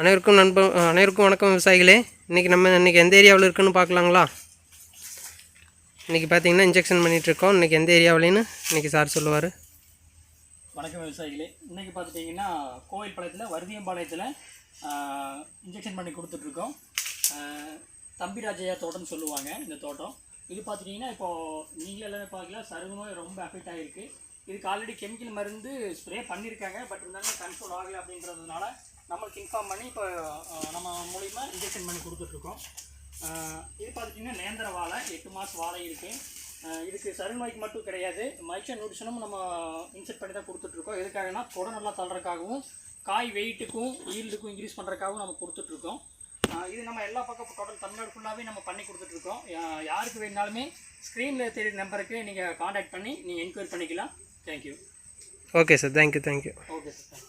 அனைவருக்கும் நண்ப அனைவருக்கும் வணக்கம் விவசாயிகளே. இன்றைக்கி நம்ம இன்றைக்கி எந்த ஏரியாவில் இருக்குன்னு பார்க்கலாங்களா? இன்றைக்கி பார்த்தீங்கன்னா இன்ஜெக்ஷன் பண்ணிகிட்ருக்கோம் இன்றைக்கி எந்த ஏரியாவிலேன்னு இன்றைக்கி சார் சொல்லுவார். வணக்கம் விவசாயிகளே. இன்றைக்கி பார்த்துட்டிங்கன்னா கோயில்பாளையத்தில் வருதியம்பாளையத்தில் இன்ஜெக்ஷன் பண்ணி கொடுத்துட்ருக்கோம் தம்பிராஜையா தோட்டம்னு சொல்லுவாங்க இந்த தோட்டம். இது பார்த்துட்டிங்கன்னா இப்போது நீங்கள் எல்லாமே பார்க்கலாம் சருகு நோய் ரொம்ப அஃபெக்ட் ஆகிருக்கு இதுக்கு ஆல்ரெடி கெமிக்கல் மருந்து ஸ்ப்ரே பண்ணியிருக்காங்க பட் இருந்தாலும் கண்ட்ரோல் ஆகலை அப்படின்றதுனால நம்மளுக்கு இன்ஃபார்ம் பண்ணி இப்போ நம்ம மூலிமா இன்ஜெக்ஷன் பண்ணி கொடுத்துட்ருக்கோம். இது பார்த்துட்டிங்கன்னா நேந்திர வாழை எட்டு மாதம் வாழை இருக்குது இதுக்கு சருநோய்க்கு மட்டும் கிடையாது. மைக்சர் நியூட்ரிஷனும் நம்ம இன்செர்ட் பண்ணி தான் கொடுத்துட்ருக்கோம். எதுக்காகனா தொடை நல்லா தள்ளுறதுக்காகவும் காய் வெயிட்டுக்கும் ஈல்டுக்கும் இன்க்ரீஸ் பண்ணுறதுக்காகவும் நம்ம கொடுத்துட்ருக்கோம். இது நம்ம எல்லா பக்கம் டோட்டல் தமிழ்நாடு ஃபுல்லாகவே நம்ம பண்ணி கொடுத்துட்ருக்கோம். யாருக்கு வேணாலுமே ஸ்க்ரீனில் தெரியுற நம்பருக்கு நீங்கள் காண்டாக்ட் பண்ணி நீங்கள் என்கொயரி பண்ணிக்கலாம். Thank you okay sir thank you thank you okay sir